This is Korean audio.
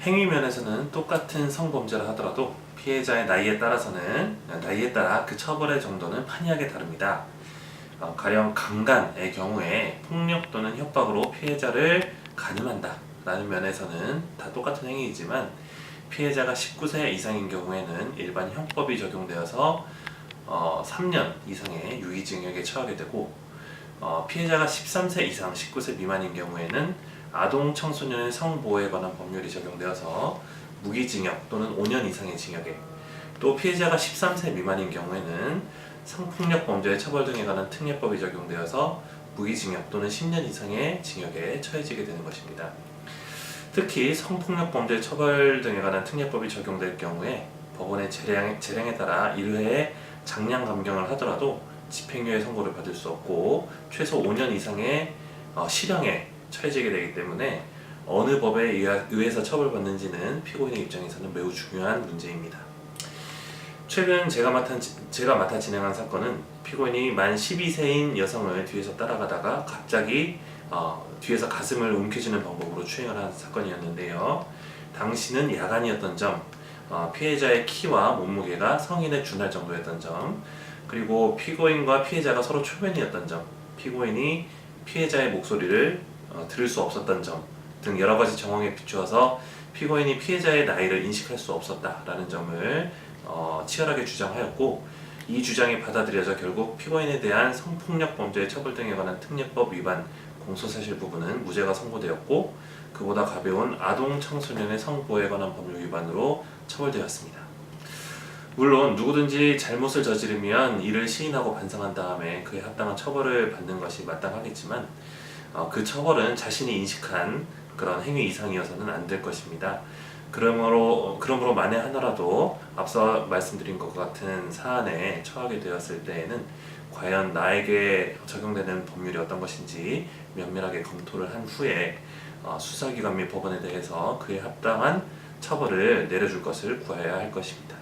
행위 면에서는 똑같은 성범죄를 하더라도 피해자의 나이에 따라서는 나이에 따라 그 처벌의 정도는 판이하게 다릅니다. 어, 가령 강간의 경우에 폭력 또는 협박으로 피해자를 가늠한다 라는 면에서는 다 똑같은 행위이지만 피해자가 19세 이상인 경우에는 일반 형법이 적용되어서 어, 3년 이상의 유기징역에 처하게 되고 어, 피해자가 13세 이상 19세 미만인 경우에는 아동 청소년의 성보호에 관한 법률이 적용되어서 무기징역 또는 5년 이상의 징역에 또 피해자가 13세 미만인 경우에는 성폭력 범죄의 처벌 등에 관한 특례법이 적용되어서 무기징역 또는 10년 이상의 징역에 처해지게 되는 것입니다. 특히 성폭력 범죄 처벌 등에 관한 특례법이 적용될 경우에 법원의 재량, 재량에 따라 1회의 장량 감경을 하더라도 집행유예 선고를 받을 수 없고 최소 5년 이상의 어, 실형에 처해지게 되기 때문에 어느 법에 의해서 처벌받는지는 피고인의 입장에서는 매우 중요한 문제입니다. 최근 제가 맡아, 제가 맡아 진행한 사건은 피고인이 만 12세인 여성을 뒤에서 따라가다가 갑자기 어, 뒤에서 가슴을 움켜쥐는 방법으로 추행을 한 사건이었는데요. 당시는 야간이었던 점, 어, 피해자의 키와 몸무게가 성인에 준할 정도였던 점, 그리고 피고인과 피해자가 서로 초면이었던 점, 피고인이 피해자의 목소리를 어, 들을 수 없었던 점 등 여러 가지 정황에 비추어서 피고인이 피해자의 나이를 인식할 수 없었다라는 점을 어, 치열하게 주장하였고 이 주장이 받아들여져 결국 피고인에 대한 성폭력 범죄 처벌 등에 관한 특례법 위반 공소사실 부분은 무죄가 선고되었고 그보다 가벼운 아동 청소년의 성보호에 관한 법률 위반으로 처벌되었습니다. 물론 누구든지 잘못을 저지르면 이를 시인하고 반성한 다음에 그에 합당한 처벌을 받는 것이 마땅하겠지만 어, 그 처벌은 자신이 인식한 그런 행위 이상이어서는 안 될 것입니다. 그러므로 그러므로 만에 하나라도 앞서 말씀드린 것 같은 사안에 처하게 되었을 때에는 과연 나에게 적용되는 법률이 어떤 것인지 면밀하게 검토를 한 후에 어, 수사기관 및 법원에 대해서 그에 합당한 처벌을 내려줄 것을 구해야 할 것입니다.